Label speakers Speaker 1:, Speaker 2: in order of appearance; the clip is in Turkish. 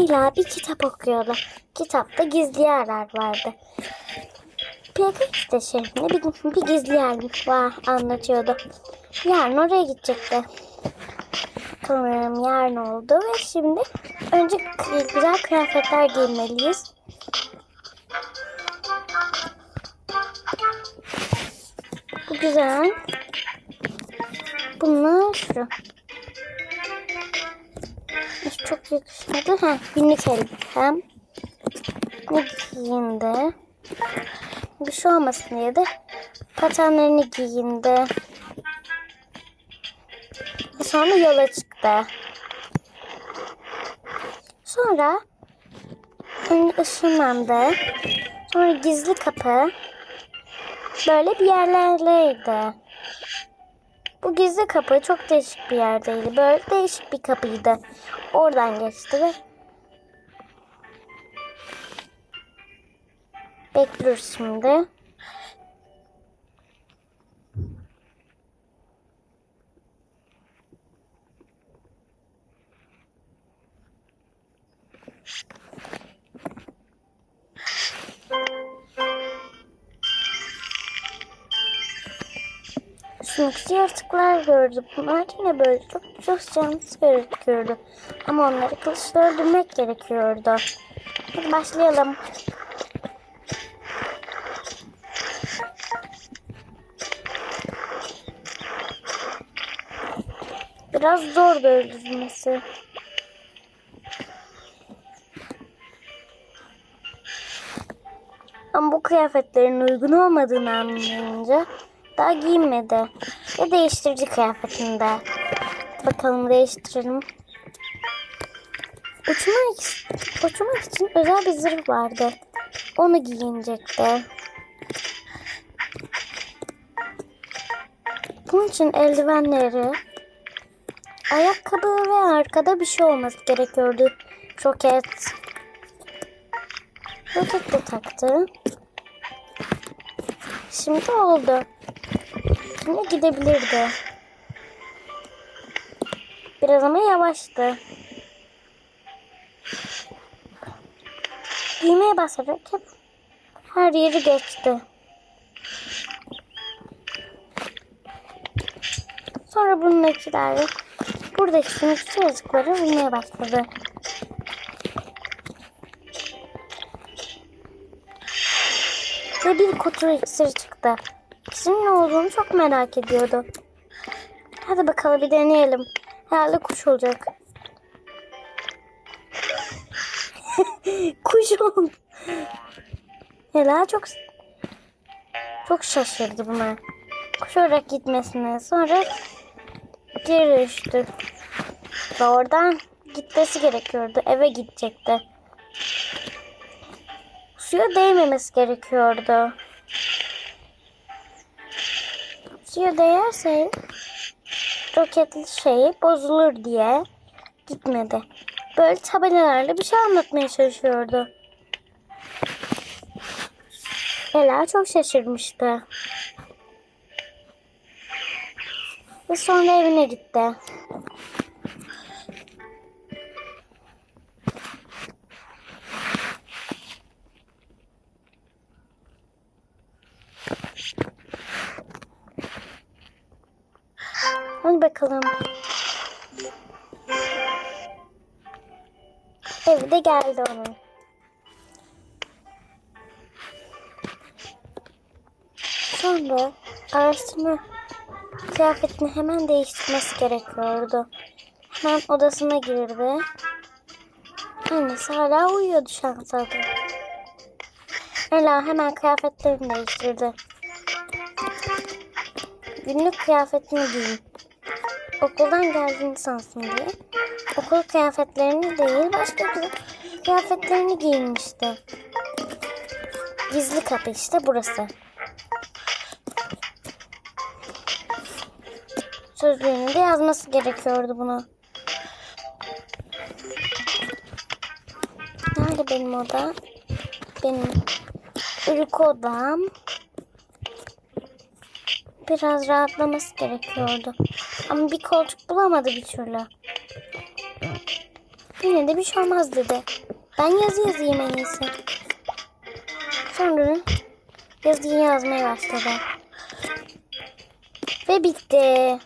Speaker 1: Ela bir kitap okuyordu. Kitapta gizli yerler vardı. PK işte şehrinde bir, gizli yer var anlatıyordu. Yarın oraya gidecekti. Bakalım yarın oldu ve şimdi önce güzel kıyafetler giymeliyiz. Bu güzel. Bunlar şu. Çok yakışmadı. Ha, günlük elbisem. Ne giyindi? Bir şey olmasın diye de patenlerini giyindi. Sonra yola çıktı. Sonra ışınlandı. Sonra gizli kapı böyle bir yerlerdeydi. Bu gizli kapı çok değişik bir yerdeydi. Böyle değişik bir kapıydı. Oradan geçti ve bekliyoruz şimdi. Sınıfsız yaratıklar gördü. Bunlar yine böyle çok çok cansız gözüküyordu. Ama onları kılıçla öldürmek gerekiyordu. Hadi başlayalım. Biraz zor öldürmesi. Ama bu kıyafetlerin uygun olmadığını anlayınca daha giyinmedi. Ve değiştirici kıyafetinde. Bakalım değiştirelim. Uçmak, uçmak için özel bir zırh vardı. Onu giyinecekti. Bunun için eldivenleri, ayakkabı ve arkada bir şey olması gerekiyordu. Roket. Roket de taktı. Şimdi oldu. Şimdi gidebilirdi. Biraz ama yavaştı. Giymeye başladık. Hep her yeri geçti. Sonra bunundakiler buradaki sınıf yazıkları bulmaya başladı. Ve bir kutu iksir çıktı. İksirin ne olduğunu çok merak ediyordu. Hadi bakalım bir deneyelim. Herhalde kuş olacak. kuş oldu. Ela çok çok şaşırdı buna. Kuş olarak gitmesine sonra geri düştü. Ve oradan gitmesi gerekiyordu. Eve gidecekti. Suya değmemesi gerekiyordu. Suya değerse roketli şey bozulur diye gitmedi. Böyle tabelalarla bir şey anlatmaya çalışıyordu. Ela çok şaşırmıştı. Ve sonra evine gitti. Hadi bakalım. Evde geldi onun. Sonra araştırma kıyafetini hemen değiştirmesi gerekiyordu. Hemen odasına girdi. Annesi hala uyuyordu şansada. Ela hemen kıyafetlerini değiştirdi. Günlük kıyafetini giyin. Okuldan geldiğini sansın diye. Okul kıyafetlerini değil başka bir kıyafetlerini giyinmişti. Gizli kapı işte burası. Sözlüğünü de yazması gerekiyordu buna. Nerede benim oda? Benim uyku odam. Biraz rahatlaması gerekiyordu. Ama bir koltuk bulamadı bir türlü. Yine de bir şey olmaz dedi. Ben yazı yazayım en iyisi. Sonra yazıyı yazmaya başladı. Ve bitti.